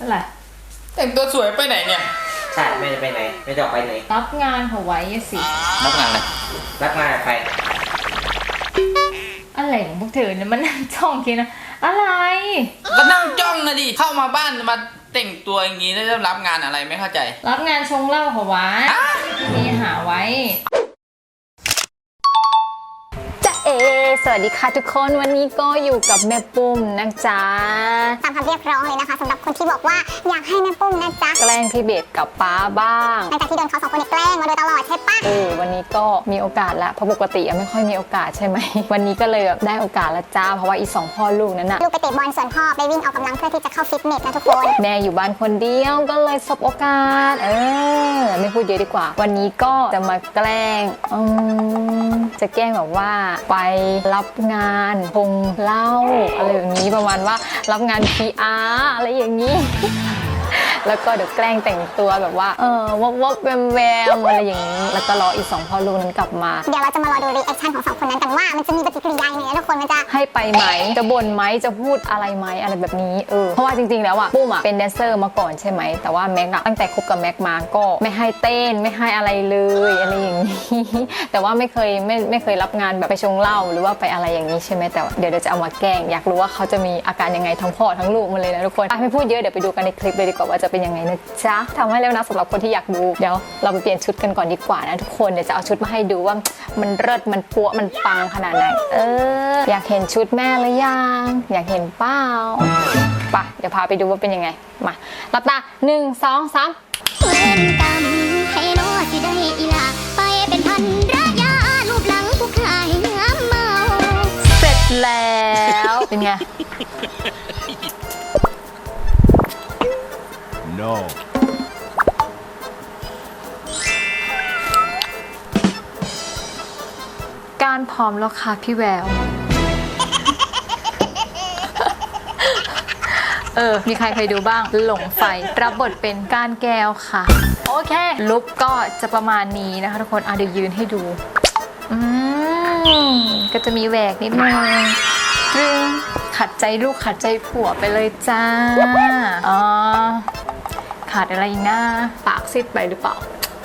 อะไรแต่งตัวสวยไปไหนเนี่ยใช่ไม่ได้ไปไหน ไม่ได้ออกไปไหน รับงานเขาไว้อะสิรับงานอะไรรักงานกับใครอะไรของพวกเธอเนี่ยมันนั่งจ้องคิดนะอะไรก็นั่งจ้องนะดิเข้ามาบ้านมาแต่งตัวอย่างนี้แล้วจะรับงานอะไรไม่เข้าใจ รับงานชงเหล้าเขาไว้อะนี่หาไว้ สวัสดีค่ะทุกคนวันนี้ก็อยู่กับแม่ปุ้มนะจ๊ะตามคำเรียกร้องเลยนะคะสำหรับคนที่บอกว่าอยากให้แม่ปุ้มนะจ๊ะแกล้งพี่เบสกับป้าบ้างหลังจากที่โดนเขาสองคนเนี่ยแกล้งมาโดยตลอดใช่ปะเออวันนี้ก็มีโอกาสละเพราะปกติอะไม่ค่อยมีโอกาสใช่ไหมวันนี้ก็เลยแบบได้โอกาสละจ้าเพราะว่าอีสองพ่อลูกนั้นน่ะลูกไปเตะบอลส่วนพ่อไปวิ่งออกกำลังเพื่อที่จะเข้าฟิตเนสนะทุกคนแม่อยู่บ้านคนเดียวก็เลยสบโอกาส เออไม่พูดเยอะดีกว่า วันนี้ก็จะมาแกล้งอืมจะแกล้งแบบว่าไปรับงานคงเล่าอะไรอย่างนี้ประมาณว่ารับงาน PR อะไรอย่างนี้ แล้วก็เดี๋ยวแกล้งแต่งตัวแบบว่า เออวบวบแวมแวมอะไรอย่างนี้ แล้วก็รออีกสองพ่อลูกนั้นกลับมา เดี๋ยวเราจะมารอดูรีแอคชั่นของสองคนนั้นกันว่า มันจะมีปฏิกิริยายังไงนะทุกคนมันจะ ให้ไปไหม จะบ่นไหม จะพูดอะไรไหมอะไรแบบนี้ เออ เพราะว่าจริงๆ แล้วอะปุ้มอะเป็นแดนเซอร์มาก่อนใช่ไหม แต่ว่าแม็กอะตั้งแต่คบกับแม็กมาก็ไม่ให้เต้นไม่ให้อะไรเลยอะไรอย่างนี้ แต่ว่าไม่เคยไม่ไม่เคยรับงานแบบไปชงเหล้าหรือว่าไปอะไรอย่างนี้ใช่ไหมแต่ว่าเดี๋ยวเดี๋ยวจะเอามาแกล้งอยากรู้ว่าเขาจะมีอาการยังไงทั้งพ่อทั้งลูกมาเลยนะทุกคนอะไม่พูดเยอะเดี๋ยวไปดูกันในคลิปเลยดีกว่าว่าจะเป็นยังไงนะจ๊ะทำให้แล้วนะสำหรับคนที่อยากดูเดี๋ยวเราไปเปลี่ยนชุดกันก่อนดีกว่านะทุกคนเดี๋ยวจะเอาชุดมาให้ดูว่ามันเลิศมันปัวมันปังขนาดไหนเออ อยากเห็นชุดแม่หรือยังอยากเห็นเปล่าไปะเดี๋ยวพาไปดูว่าเป็นยังไงมาลับตาหนึ่งสองสามเวรกรรมให้นอสิได้อีลาไปเป็นพันรยารูปหลังผู้ขายเนื้อเมา เสร็จแล้วเป็นไงารพร้อมแล้วค่ะพี่แวว เออ มีใครเคยดูบ้าง หลงไฟ รับบทเป็นการแก้วค่ะ โอเค ลุกก็จะประมาณนี้นะคะทุกคนอะเดี๋ยวยืนให้ดู อืม ก็จะมีแหวกนิดนึงตรึงขัดใจลูกขัดใจผัวไปเลยจ้า อ๋อ ขาดอะไรอีกนะ ปากซิดไปหรือเปล่า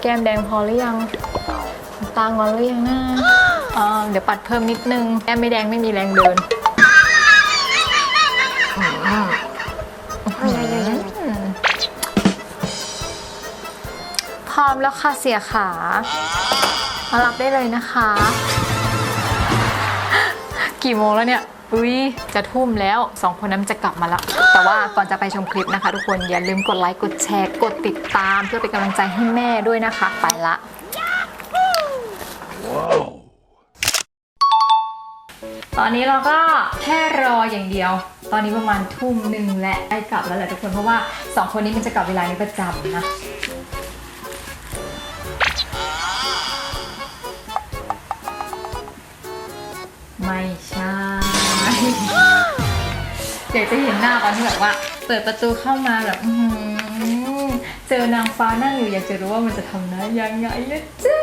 แก้มแดงพอหรือยังตางอนหรือยังนะ อ่าเดี๋ยวปัดเพิ่มนิดนึงแก้มไม่แดงไม่มีแรงเดินอืมอืมพร้อมแล้วค่ะเสียขามารับได้เลยนะคะ กี่โมงแล้วเนี่ยอุ้ยจะทุ่มแล้วสองคนนั้นจะกลับมาแล้ว แต่ว่าก่อนจะไปชมคลิปนะคะ ทุกคนอย่าลืมกดไลค์กดแชร์กดติดตาม เพื่อเป็นกำลังใจให้แม่ด้วยนะคะ ไปละ ตอนนี้เราก็แค่รออย่างเดียว ตอนนี้ประมาณทุ่มหนึ่งและใกล้กลับแล้วแหละทุกคนเพราะว่าสองคนนี้มันจะกลับเวลานี้ประจำนะไม่ใช่อยากจะเห็นหน้าตอนที่แบบว่า เปิดประตูเข้ามาแบบเจอนางฟ้านั่งอยู่อยากจะรู้ว่ามันจะทำหน้ายังไงนะจ๊ะ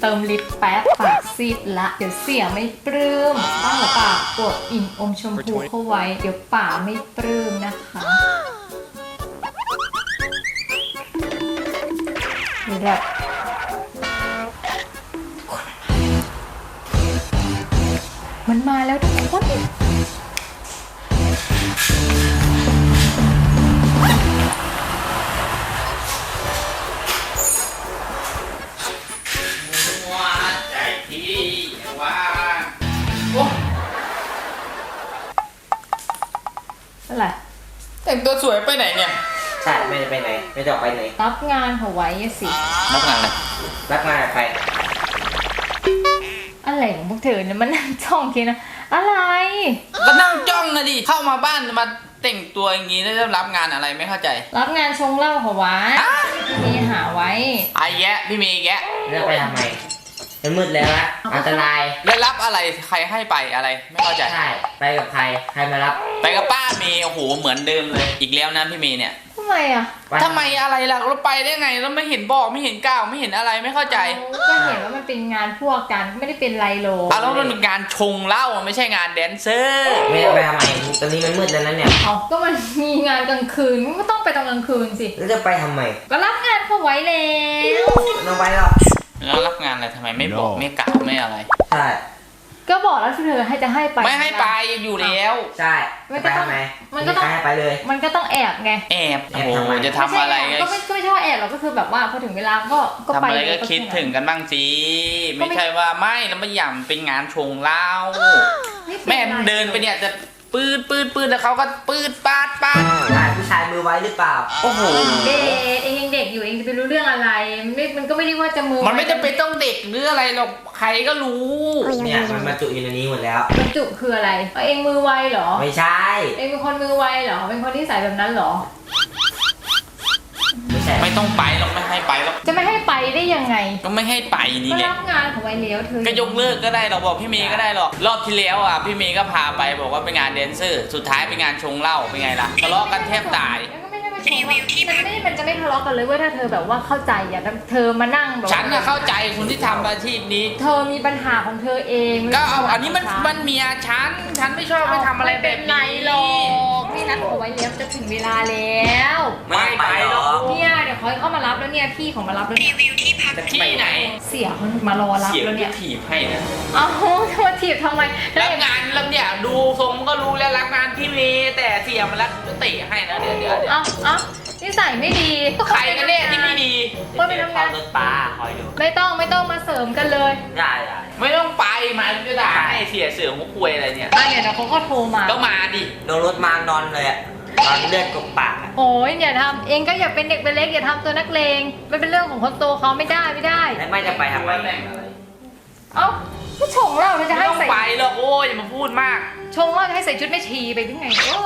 เติมลิปแป๊บปาก ซีดละ เดี๋ยวเสียไม่ปลื้มบ้างหัวปากกดอิ่มอมชมพูเข้าไว้ เดี๋ยวป่าไม่ปลื้มนะคะแบบมันมาแล้วทุกคน แต่งตัวสวยไปไหนเนี่ยใช่ไม่ได้ไปไหน ไม่ได้ออกไปไหน รับงานเขาไว้อะสิ รับงานอะไรรักงานกับใคร อะไรของพวกเธอเนี่ยมันนั่งจ้องคิดนะ อะไร ก็นั่งจ้องนะดิ เข้ามาบ้านมาแต่งตัวอย่างนี้แล้วจะรับงานอะไรไม่เข้าใจรับงานชงเหล้าเขาไว้อะนี่หาไว้ไอ้แยะพี่เมย์แยะ เลือกไปทำไม มันมืดแล้วละอันตรายแล้วรับอะไรใครให้ไปอะไร ไม่เข้าใจใช่ไปกับใครใครมารับ ไปกับป้าเมย์โอ้โหเหมือนเดิมเลย อีกแล้วนะพี่เมย์เนี่ยทำไมอะวันทำไมอะไรล่ะเราไปได้ไงแล้วไม่เห็นบอกไม่เห็นก้าวไม่เห็นอะไรไม่เข้าใจก็เห็นว่ามันเป็นงานพวกกันไม่ได้เป็นไรโลอะแล้วมันเป็นการชงเหล้าไม่ใช่งานแดนเซอร์ไม่ได้ไปทำไมตอนนี้มันมืดแล้วนะเนี่ยเอาก็มันมีงานกลางคืนมันก็ต้องไปตอนกลางคืนสิแล้วจะไปทำไมก็รับงานเขาไว้แล้วไม่ต้องไปหรอก แล้วรับงานอะไรทำไมไม่บอก No ไม่กล่าวไม่อะไร ใช่ ก็บอกแล้วที่เธอให้จะให้ไป ไม่ให้ไปอยู่แล้ว ใช่มัจะนไปก็ต้องทำไมมันก็ต้อง ไใครให้ไปเลย มันก็ต้องแอบไงแอบแอโอ้บโหทำไม จะทำอะไร ม่ก็ใช่ก็ไม่ก็ไม่ใช่ว่าแอบหรอกก็คือแบบว่าพอถึงเวลาก็ก็ทำไปอะไรเลก็ยคิดแนั้นถึงกันบ้างสิก็ไม่ไม่ใช่ว่าไม่แล้วไม่หย่ำเป็นงานชงเหล้าไม่แม่ป็ไรเดินไปเนี่ยจะ ปืดปืดปืดแล้วเขาก็ปืดปาดปาดถ่ายผู้ชายมือไว้หรือเปล่า โอ้โห เด็กเองยังเด็กอยู่เองจะไปรู้เรื่องอะไรมันไม่มันก็ไม่ได้ว่าจะมือมันไม่จำเป็นต้องเด็กหรืออะไรหรอกใครก็รู้เนี่ยมันมาจุอยู่ในนี้หมดแล้ว บรรจุคืออะไรเอาเองมือไวเหรอ ไม่ใช่ เองเป็นคนมือไวเหรอ เป็นคนที่ใส่แบบนั้นเหรอ ไม่ใช่ไม่ต้องไปหรอกไม่ให้ไปหรอกจะไม่ให้ไปได้ยังไง ก็ไม่ให้ไปนี่ก็แหละ รับงานของไว้แล้วเธอก็ยกเลิกก็ได้เราบอกพี่เมย์ก็ได้หรอกรอบที่แล้วอะพี่เมย์ก็พาไปบอกว่าเป็นงานแดนเซอร์ สุดท้ายเป็นงานชงเหล้าเป็นไงล่ะทะเลาะกันแทบตาย แล้วก็ ไม่ได้มาชมว่ามันไม่มันจะไม่ทะเลาะกันเลยเว้ยถ้าเธอแบบว่าเข้าใจอะแต่เธอมานั่งแบบว่าฉันน่ะเข้าใจคนที่ทำอาชีพนี้ เธอมีปัญหาของเธอเองก็เอาอันนี้มันมันเมียฉัน ฉันไม่ชอบไม่ทำอะไรแบบไม่เป็นไรนี้หรอกนี่นัดเขาไว้แล้วจะถึงเวลาแล้วไม่ไปหรอกเนี่ยเดี๋ยวเขาเข้ามารับแล้วเนี่ยพี่เขามารับแล้วเนี่ยแต่ที่ไหน เสียเขามารอรับเสียงแล้วจะเนี่ยถีบให้นะเอ้าจะมาถีบทำไมแล้รัวบเองงานแล้วเนี่ยดูทรงก็รู้แล้วรับงานพี่เมย์แต่เสียมันแล้วเตะให้นะเดี๋ยวเดี๋ยวเดี๋ยว เอ้าเอ้านิสัยไม่ดีใครกันเนี่ยที่ไม่ดีก็ไปทำงานเข้ารถปลาคอยดูไม่ต้องไม่ต้องมาเสริมกันเลยได้ได้ไม่ต้องไปมาจะด่าให้เสียเสือหัวควยอะไรเนี่ยอะเดี๋ยวนะเขาก็โทรมาก็มาดิโดนรถมานอนเลยอะนอนเลือดกบปากอะโอ้ยอย่าทำเองก็อย่าเป็นเด็กเป็นเล็กอย่าทำตัวนักเลงมันเป็นเรื่องของคนโตเขาไม่ได้ไม่ได้แล้วไม่จะไปทำไมเอ้าก็ชงเราเราจะไม่ให้ต้องใส่ไปหรอกโอ้ยอย่ามาพูดมากชงเราจะให้ใส่ชุดแม่ชีไปหรือไงโอ้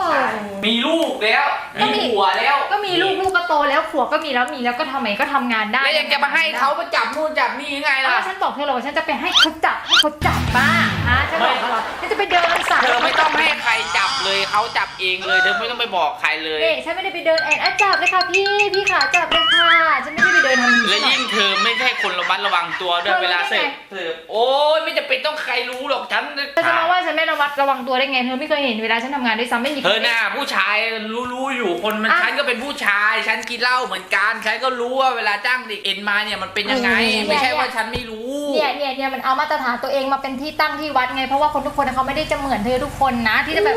มีลูกแล้วก็มีมีผัวแล้ว ก็มีลูกลูกก็โตแล้วผัวก็มีแล้วมีแล้วก็ทำไมก็ทำงานได้แล้วยังจะมาให้เขามาจับนู่นจับนี่ยังไงอ้าล่ะวฉันบอกเธอหรอกว่าฉันจะไปให้เขาจับให้เขาจับป้าฮะฉันบอกเขาหรอฉันจะไปเดินสายเธอไม่ต้องให้ใครจับเลยเขาจับเองเลย เธอไม่ต้องไปบอกใครเลยเอ๊ะฉันไม่ได้ไปเดินแอนอะจับเลยค่ะพี่พี่ขาจับเลยค่ะฉันไม่ได้ไปเดินทำนี้และยิ่งเธอไม่ใช่คนระมัดระวังตัวด้วยเธอรู้เวลาได้เสร็จไงเธอโอ้ยไม่จำเป็นต้องใครรู้หรอกฉันเธอจะมาว่าฉันไม่ระมัดระวังตัวได้ไงเธอไม่เคยเห็นเวลาฉันทำงานด้วยซ้ำไม่มีเธอหน้าผู้ชายรู้รู้อยู่คนมันอะฉันก็เป็นผู้ชาย ฉันกินเหล้าเหมือนกันฉันก็รู้ว่าเวลาจ้างเด็กเอ็นมาเนี่ยมันเป็นยังไงอืมไม่ใช่เนี่ยว่าฉันไม่รู้ เนี่ยเนี่ยเนี่ยมันเอามาตรฐานตัวเองมาเป็นที่ตั้งที่วัดไงเพราะว่าคนทุกคนเขาไม่ได้จะเหมือนเธอทุกคนนะที่จะแบบ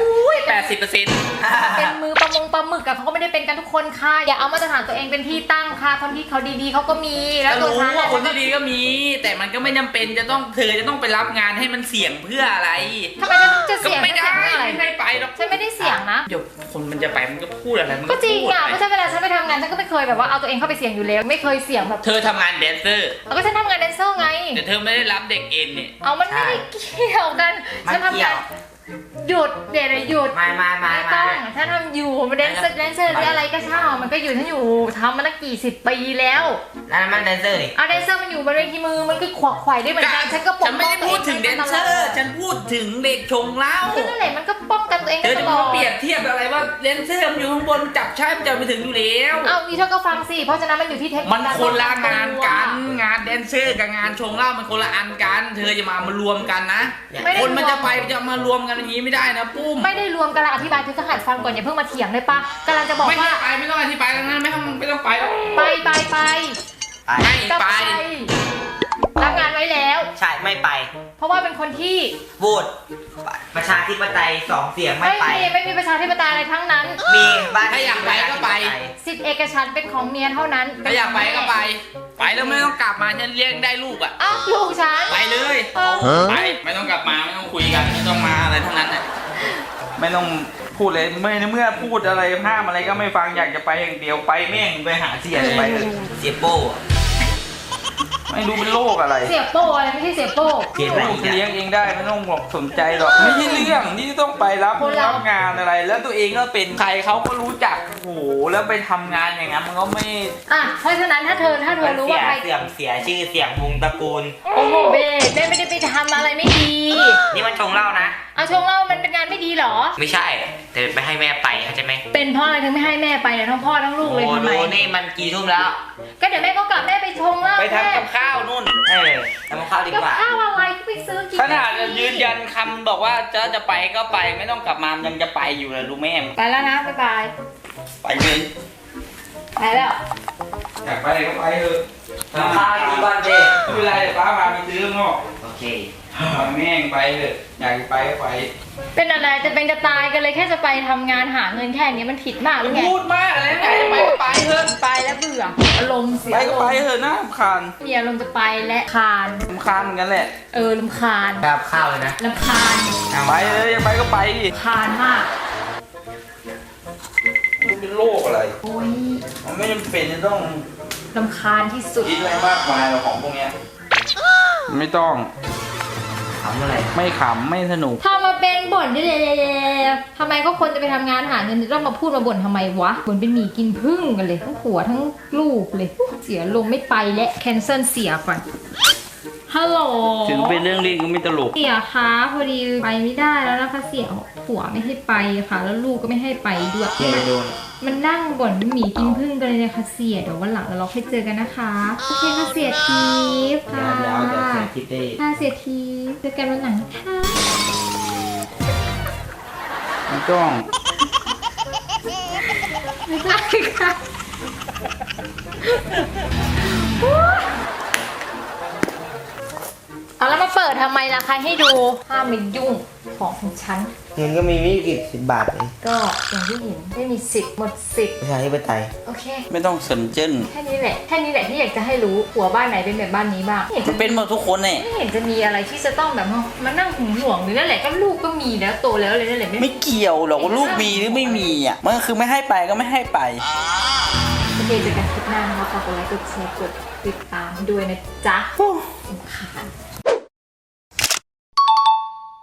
แปดสิบเปอร์เซ็นต์เป็นมือประมงปลาหมึกกับเขาก็ไม่ได้เป็นกันทุกคนค่ะอย่าเอามาตรฐานตัวเองเป็นที่ตั้งค่ะคนที่เขาดีๆเขาก็มีแล้วก็ตัวรู้ฉันว่าน่ะคนที่ดีก็มี แต่มันก็ไม่จำเป็นจะต้องเธอจะต้องไปรับงานให้มันเสี่ยงเพื่ออะไรทำไมฉันจะก็เสียงไม่ได้ฉันเสียงอะไรไม่ให้ไปหรอกฉันไม่ได้เสียงนะ เดี๋ยวคนมันจะไปมันก็พูดอะไรมันก็จริงพูดอะไปเพราะฉะนั้นเวลาฉันไปทำงานฉันก็ไม่เคยแบบว่าเอาตัวเองเข้าไปเสี่ยงอยู่แล้วไม่เคยเสี่ยงแบบเธอทำงานแดนเซอร์แล้วก็ฉันทำงานแดนเซอร์ไง แต่เธอไม่ได้รับเด็กเอ็นเนี่ยเอามันไม่ได้เกี่ยวกันไม่ฉันทำเกี่งายนวหยุดเดี๋ยวหยุดไม่ไม่ไม่ไม่ไม่ต้องฉันทำอยู่แดนเซอร์แดนเซอร์หรืออะไรก็ช่างมันก็อยู่ฉันอยู่ทำมาตั้งกี่สิบปีแล้ว นั่นมันแดนเซอร์นี่ เอาแดนเซอร์มันอยู่บนเวทีมือมันก็ขวักไขว่ได้เหมือนกันฉันก็ปกฉันไม่ได้พูดถึงแดนเซอร์ ฉันพูดถึงเด็กชงเหล้าก็นั่นแหละมันก็ป้องกันตัวเองเธได้อตจะลอมาดเปรียบเทียบอะไรว่าแดนเซอร์มันอยู่ข้างบนจับใช่มันจะไปถึงอยู่แล้ว เอานี่เธอก็ฟังสิเพราะฉะนั้นมันอยู่ที่เทคนิคมันคนละงานกันตัวงานแดนเซอร์กับงานชงเหล้ามันคนละอันกัน เธอจะมามารวมกันนะ ไม่ได้ คนมันรวจะไปจะมารวมกันอย่างนี้ไม่ได้นะปุ้ม ไม่ได้รวมกันละอธิบายเธอก็หัดฟังก่อนอย่าเพิ่งมาเถียงเลยปะกำลังจะบอกไม่ว่าให้ไปไม่ต้องอธิบายแล้วนะไม่ต้องไม่ต้องไปหรอกไปไปไป ไปไม่ก็ไป รับงานไว้แล้ว ใช่ไม่ไปเพราะว่าเป็นคนที่พูดประชาธิปไตยสองเสียงไม่ไม่ไป มีไม่มีประชาธิปไตยอะไรทั้งนั้น มีบ้านถ้าอยากไปก็ไป สิทธิเอกฉันท์เป็นของเมียเท่านั้นถ้าอยากไปก็ไป ไปแล้วไม่ต้องกลับมาฉันเลี้ยงได้ลูกอะ อ้าวลูกฉันไปเลย เออไปไม่ต้องกลับมาไม่ต้องคุยกันไม่ต้องมาอะไรทั้งนั้นน่ะไม่ต้องพูดเลยเมื่อเมื่อพูดอะไรห้ามอะไรก็ไม่ฟังอยากจะไปอย่างเดียวไปแม่งไปหาเสียไปเลยเสียโป้อะ ไม่รู้เป็นโรคอะไรเสียโป้อะไรไม่ใช่เสียโป้เสียอะไรลูกอีกจะเลี้ยอะงเองได้ไม่ต้องบอกสนใจหรอกไม่ใช่เรื่องที่ต้องไปรับคนเรารับงานอะไร แล้วตัวเองก็เป็นใครเขาก็รู้จักโอ้โหแล้วไปทำงานอย่างนั้นมันก็ไม่อะเพราะฉะนั้นถ้าเธอถ้าเธอรู้เสีว่ายใครเสื่อมเสียชื่อเสียงวงตระกูล โอ้โหเบสเบสไม่ได้ไปทำอะไรไม่ดี นี่มันชงเหล้านะเอาชงเหล้ามันเป็นงานไม่ ดีเหรอ ไม่ใช่ แต่ไม่ให้แม่ไปเข้าใจไหมเป็นเพ่ออะไรถึงไม่ให้แม่ไปเนี่ยทั้งพ่อทั้งลูกเลยโอ้ทำไมดูนี่มันกี่ทุ่มแล้ว ก็เดี๋ยวแม่ก็กลับแม่ไปชงแล้วไปทำแม่กับข้าวนู่น เออทำกับข้าวดีกับกว่าข้าวอะไรก็ไปซื้อกินขนาดยืนยันคำบอกว่าจะจะไปก็ไปไม่ต้องกลับมายังจะไปอยู่เลยรู้แม่ไปแล้วนะบ๊ายบายไปเลยไปแล้วอยากไปก็ไปเถอะทำข้าวดีกว่าเจไม่เป็นไรเดี๋ยวป้าพาไปซื้อข้างนอกโอเค แม่งไปเถอะอยากไปก็ไป เป็นอะไรจะเป็นจะตายกันเลยแค่จะไปทำงานหาเงินแค่นี้มันผิดมากหรือไง พูดมากอะไรไงจะไปก็ไปเถอะ ไปแล้วเบื่ออารมณ์เสียไปก็ไปเถอะนะรำคาญมีอารมณ์จะไปและคานรำคาญเหมือนกันแหละ เออลำคาญแบบข้าวเลยนะลำคาญไปเลยอยากไปก็ไปดิคานมาก มันเป็นโรคอะไร โอ้ยมันไม่จำเป็นจะต้องลำคาญที่สุดคิดอะไรมากมายหรอกของพวกเนี้ย ไม่ต้อง ทำอะไรไม่ขำไม่สนุกทำมาเป็นบ่นได้เลยทำไมก็คนจะไปทำงานหาเงินจะต้องมาพูดมาบ่นทำไมวะบ่นเป็นหมีกินพึ่งกันเลยทั้งผัวทั้งลูกเลย เสียลมไม่ไปและแคนเซิลเสียก่อน ฮัลโหลถึงเป็นเรื่องเล่นก็ไม่ตลก เสียคะพอดีไปไม่ได้แล้วนะคะเสียผัวไม่ให้ไปค่ะ แล้วลูกก็ไม่ให้ไปด้วยเจจะโดน มันนั่งบ่นเป็นหมีกินพึ่งกันเลยนะคะเสียเดี๋ยววันหลังเราค่อยเจอกันนะคะโอเคค่ะเสียทีฟเดี๋ค่ะยวเดี๋ยวเดี๋ยวใส่คลิปได้ค่ะเสียทีฟเจอกันวันหลังนะคะไม่ต้องไม่ได้ค่ะ เอาแล้วมาเปิดทำไมล่ะใครให้ดูห้ามมายุ่งของของฉัน เงินก็มีไม่กี่สิบบาทเองก็อย่างที่เห็นไม่มีสิทธิ์หมดสิทธิ์ประชาธิปไตยโอเค ไม่ต้องสนเจนแค่นี้แหละแค่นี้แหละที่อยากจะให้รู้หัวบ้านไหนเป็นแบบบ้านนี้บ้างไม่เห็นมัจะนเป็นหมดทุกคนเนี่ยไม่เห็นจะมีอะไรที่จะต้องแบบมานั่งหึงหวงหรือนั่นแหละก็ลูกก็มีแล้วโตแล้วเลยนั่นแหละไม่ไม่เกี่ยวหรอกว่าลูกมีหรือไม่มีอะมันก็คือไม่ให้ไปก็ไม่ให้ไปโอเคเจอกันคลิปหน้านะคะฝากกดไลค์กดแชร์กดติดตามด้วยนะจ๊ะสำคัญ